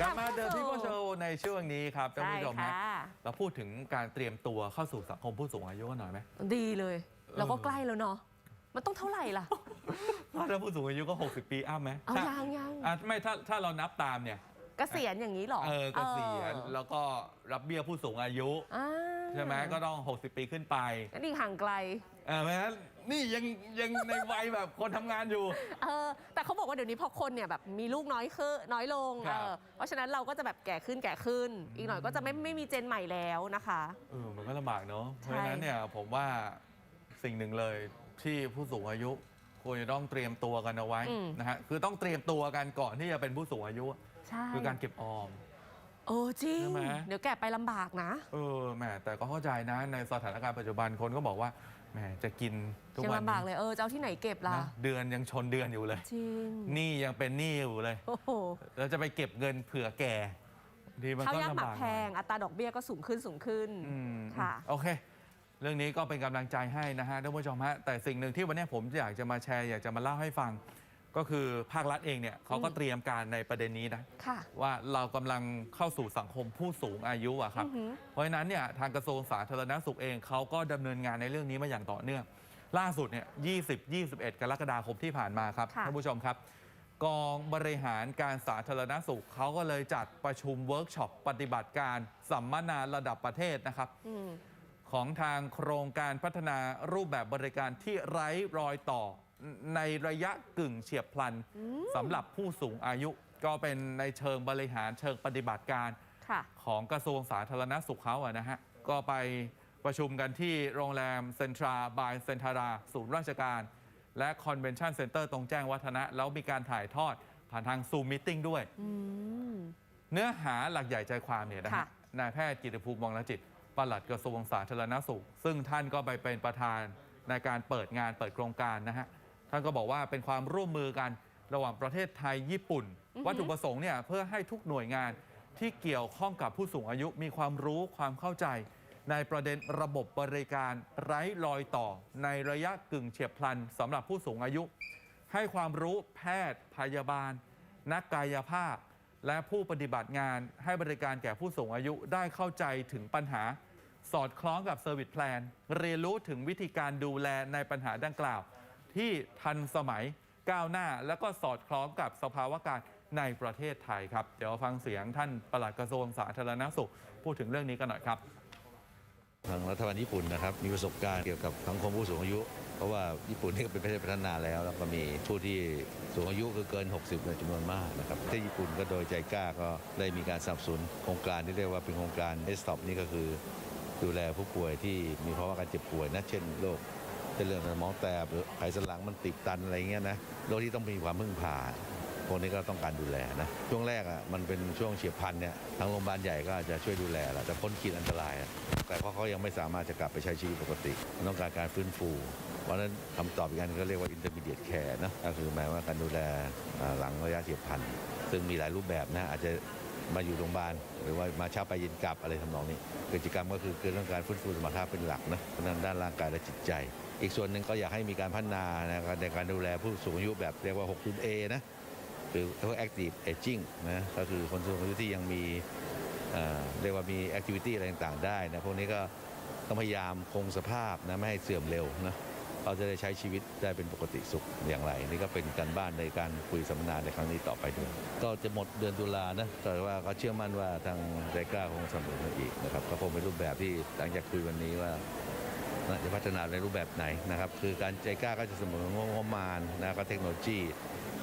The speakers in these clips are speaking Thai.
กลับมาเดินที่โชว์ในช่วงนี้ครับท่านใช่ผู้ชมค่ะนะเราพูดถึงการเตรียมตัวเข้าสู่สังคมผู้สูงอายุกันหน่อยไหมดีเลยแล้วก็ใกล้แล้วเนาะมันต้องเท่าไหร่ล่ะถ้าผู้สูงอายุก็ 60 ปีอ้าไหมเอาถ้ยังยังอะไม่ถ้าถ้าเรานับตามเนี่ยเกษียณอย่างนี้เหรอ เออเกษียณเออแล้วก็รับเบี้ยผู้สูงอายุอ่าใช่ไหมก็ต้อง 60 ปีขึ้นไปอันนี้ห่างไกล เออเพราะฉะนั้น นี่ยังยังในวัยแบบคนทำงานอยู่ เออแต่เขาบอกว่าเดี๋ยวนี้พอคนเนี่ยแบบมีลูกน้อยขึ้นน้อยลงครัเอบอเพราะฉะนั้นเราก็จะแบบแก่ขึ้นแก่ขึ้น อีกหน่อยก็จะไม่ไม่มีเจนใหม่แล้วนะคะ เออมันก็ลำบากเนาะเพใช่ ราะฉะนั้นเนี่ยผมว่าสิ่งหนึ่งเลยที่ผู้สูงอายุควรจะต้องเตรียมตัวกันเอาไว้นะฮะคือต้องเตรียมตัวกันก่อนที่จะเป็นผู้สูงอายุ ใช่คือการเก็บออมเออจริง ใช่ไหม เดี๋ยวแก่ไปลำบากนะ เออแหมแต่ก็เข้าใจนะในสถานการณ์ปัจจุบันคนก็บอกว่า แหมจะกินทุกยังวันลำบากเลยเออจะเอาที่ไหนเก็บล่ะ นะเดือนยังชนเดือนอยู่เลยจริง หนี้ยังเป็นหนี้อยู่เลย โอ้โหแล้วจะไปเก็บเงินเผื่อแก่ดีมันข้าวก็ยากหลำมักบากแพง อัตราดอกเบี้ยก็สูงขึ้นสูงขึ้นอืมค่ะ โอเค เรื่องนี้ก็เป็นกำลังใจให้นะฮะท่านผู้ชมฮะแต่สิ่งหนึ่งที่วันนี้ผมอยากจะมาแชร์อยากจะมาเล่าให้ฟัง ก็คือภาครัฐเองเนี่ยเขาก็เตรียมการในประเด็นนี้นะค่ะ ว่าเรากำลังเข้าสู่สังคมผู้สูงอายุอะครับ อือหือ เพราะฉะนั้นเนี่ยทางกระทรวงสาธารณสุขเองเขาก็ดำเนินงานในเรื่องนี้มาอย่างต่อเนื่อง ล่าสุดเนี่ย20 21 กรกฎาคมที่ผ่านมาครับค่ะ ท่านผู้ชมครับ กองบริหารการสาธารณสุขเขาก็เลยจัดประชุมเวิร์กช็อปปฏิบัติการสัมมนาระดับประเทศนะครับ อืม ของทางโครงการพัฒนารูปแบบบริการที่ไร้รอยต่อ ในระยะกึ่งเฉียบพลันสำหรับผู้สูงอายุก็เป็นในเชิงบริหารเชิงปฏิบัติการค่ะของกระทรวงสาธารณสุขเขาอะนะฮะ ก็ไปประชุมกันที่โรงแรมเซ็นทราบายเซ็นทาราศูนย์ราชการ และคอนเวนชั่นเซ็นเตอร์ตรงแจ้งวัฒนะ แล้วมีการถ่ายทอดผ่านทางซูมมิ팅ด้วยอืมเนื้อหาหลักใหญ่ใจความเนี่ยนะค่ะฮะนายแพทย์กิติภูมิมองลจิตปลัดกระทรวงสาธารณสุข ซึ่งท่านก็ไปเป็นประธานในการเปิดงานเปิดโครงการนะฮะ ท่านก็บอกว่าเป็นความร่วมมือกันระหว่างประเทศไทยญี่ปุ่น วัตถุประสงค์เนี่ยเพื่อให้ทุกหน่วยงานที่เกี่ยวข้องกับผู้สูงอายุมีความรู้ความเข้าใจ ในประเด็นระบบบริการไร้รอยต่อ ในระยะกึ่งเฉียบพลันสำหรับผู้สูงอายุ ให้ความรู้แพทย์ พยาบาล นักกายภาพ และผู้ปฏิบัติงานให้บริการแก่ผู้สูงอายุได้เข้าใจถึงปัญหา สอดคล้องกับเซอร์วิสแพลนเรียนรู้ถึงวิธีการดูแลในปัญหาดังกล่าว ที่ทันสมัยก้าวหน้า และก็สอดคล้องกับสภาวะการในประเทศไทยครับ เดี๋ยวฟังเสียงท่านปลัดกระทรวงสาธารณสุข พูดถึงเรื่องนี้กันหน่อยครับทางรัฐบาลญี่ปุ่นนะครับมีประสบการณ์เกี่ยวกับสังคมผู้สูงอายุ เพราะว่าญี่ปุ่นนี่ก็เป็นประเทศพัฒนาแล้ว แล้วก็มีผู้ที่สูงอายุคือเกิน 60เป็นจำนวนมากนะครับประเทศญี่ปุ่นก็โดยใจกล้าก็ได้มีการสนับสนุนโครงการที่เรียกว่าเป็นโครงการเอสต็อปนี่ก็คือ ดูแลผู้ป่วยที่มีภาวะการเจ็บป่วยนะเช่นโรค เส้นเลือดในสมองแตกหรือไขสันหลังมันติดตันอะไรเงี้ยนะโรคที่ต้องมีความพึ่งพาพวกนี้ก็ต้องการดูแลนะช่วงแรกอะมันเป็นช่วงเฉียบพันเนี่ยทางโรงพยาบาลใหญ่ก็อาจจะช่วยดูแลแหละแต่พ้นขีดอันตราย แต่เพราะเขายังไม่สามารถจะกลับไปใช้ชีวิตปกติต้องการการฟื้นฟูเพราะนั้นคำตอบอีกอันก็เรียกว่า intermediate care นะก็คือหมายว่าการดูแลหลังระยะเฉียบพันซึ่งมีหลายรูปแบบนะอาจจะ มาอยู่โรงพยาบาลหรือว่ามาเช้าไปเย็นกลับอะไรทำนองนี้กิจกรรมก็คือคือเรื่องการฟื้นฟูสมรรถภาพเป็นหลักนะเพราะฉะนั้นด้านร่างกายและจิตใจ อีกส่วนหนึ่งก็อยากให้มีการพัฒนานะในการดูแลผู้สูงอายุแบบเรียกว่า 60A นะคือพวก active aging นะก็คือคนสูงอายุที่ยังมีเอ่อเรียกว่ามี activity อะไรต่างๆได้นะพวกนี้ก็ต้องพยายามคงสภาพนะไม่ให้เสื่อมเร็วนะ เขาจะได้ใช้ชีวิตได้เป็นปกติสุขอย่างไร นี่ก็เป็นการบ้านในการคุยสัมมนาในครั้งนี้ต่อไปด้วยก็จะหมดเดือนตุลานะแต่ว่าก็เชื่อมั่นว่าทางใจกล้าคงสนับสนุนเราอีกนะครับก็คงเป็นรูปแบบที่หลังจากคุยวันนี้ว่านะจะพัฒนาในรูปแบบไหนนะครับ คือการใจกล้าก็จะเสมองบประมาณนะก็เทคโนโลยี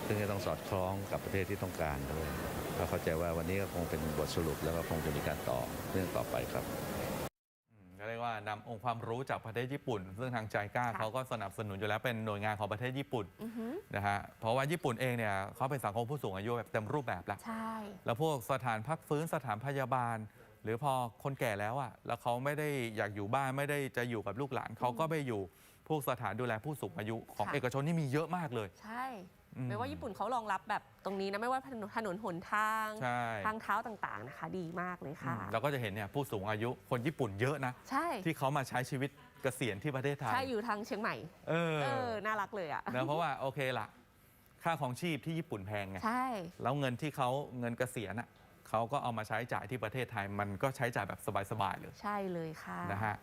ซึ่งจะต้องสอดคล้องกับประเทศที่ต้องการด้วยก็เข้าใจว่าวันนี้ก็คงเป็นบทสรุปแล้วก็คงจะมีการต่อเรื่องต่อไปครับอืม ก็เรียกว่านำองค์ความรู้จากประเทศญี่ปุ่น ซึ่งทางใจกล้าค่ะเขาก็สนับสนุนอยู่แล้วเป็นหน่วยงานของประเทศญี่ปุ่นอือหือนะฮะเพราะว่าญี่ปุ่นเองเนี่ยเขาเป็นสังคมผู้สูงอายุแบบเต็มรูปแบบแล้วใช่แล้วพวกสถานพักฟื้นสถานพยาบาล หรือพอคนแก่แล้วอะแล้วเขาไม่ได้อยากอยู่บ้านไม่ได้จะอยู่กับลูกหลานเขาก็ไปอยู่ พวกสถานดูแลผู้สูงอายุของค่ะ เอกชนนี่มีเยอะมากเลย ใช่อืม ไม่ว่าญี่ปุ่นเขารองรับแบบตรงนี้นะ ไม่ว่าถนนถนนหนทาง ใช่ทางเท้าต่างๆนะคะ ดีมากเลยค่ะเราก็จะเห็นเนี่ยผู้สูงอายุคนญี่ปุ่นเยอะนะ ใช่ที่เขามาใช้ชีวิตเกษียณที่ประเทศไทยใช่อยู่ทางเชียงใหม่ เออเออ น่ารักเลยอะ นะเพราะว่าโอเคล่ะค่าของชีพที่ญี่ปุ่นแพงไง ใช่ แล้วเงินที่เขาเงินเกษียณอะเขเขาก็เอามาใช้จ่ายที่ประเทศไทย มันก็ใช้จ่ายแบบสบาย ๆ เลยใช่เลยค่ะ นะฮะ